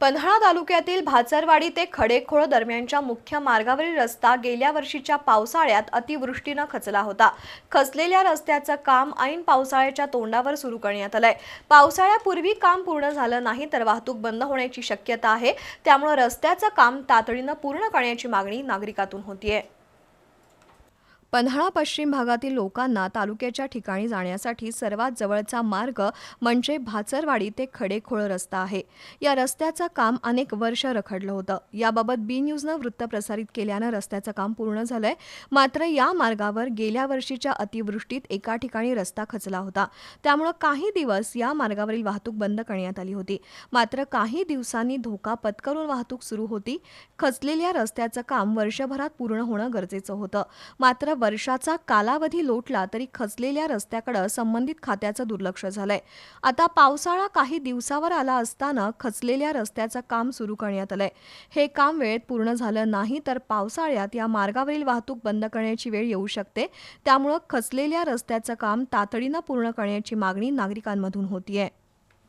पन्हाळा तालुक्यातील भाचरवाडी ते खडेखोळ दरम्यानच्या मुख्य मार्गावरील रस्ता गेल्या वर्षीच्या पावसाळ्यात अतिवृष्टीनं खचला होता. खचलेल्या रस्त्याचं काम ऐन पावसाळ्याच्या तोंडावर सुरू करण्यात आलंय. पावसाळ्यापूर्वी काम पूर्ण झालं नाही तर वाहतूक बंद होण्याची शक्यता आहे. त्यामुळे रस्त्याचं काम तातडीनं पूर्ण करण्याची मागणी नागरिकातून होतीये. पन्हाळा पश्चिम भागातील लोकांना तालुक्याच्या ठिकाणी जाण्यासाठी सर्वात जवळचा मार्ग म्हणजे भाचरवाडी ते खडेखोळ रस्ता आहे. या रस्त्याचं काम अनेक वर्ष रखडलं होतं. याबाबत बी न्यूजनं वृत्त प्रसारित केल्यानं रस्त्याचं काम पूर्ण झालंय. मात्र या मार्गावर गेल्या वर्षीच्या अतिवृष्टीत एका ठिकाणी रस्ता खचला होता. त्यामुळं काही दिवस या मार्गावरील वाहतूक बंद करण्यात आली होती. मात्र काही दिवसांनी धोका पत्करून वाहतूक सुरू होती. खचलेल्या रस्त्याचं काम वर्षभरात पूर्ण होणं गरजेचं होतं. मात्र वर्षाचा कालावधी लोटला तरी खचलेल्या रस्त्याकडे संबंधित खात्याचं दुर्लक्ष झालंय. आता पावसाळा काही दिवसावर आला असताना खचलेल्या रस्त्याचं काम सुरू करण्यात आलंय. हे काम वेळेत पूर्ण झालं नाही तर पावसाळ्यात या मार्गावरील वाहतूक बंद करण्याची वेळ येऊ शकते. त्यामुळं खचलेल्या रस्त्याचं काम तातडीनं पूर्ण करण्याची मागणी नागरिकांमधून होतीये.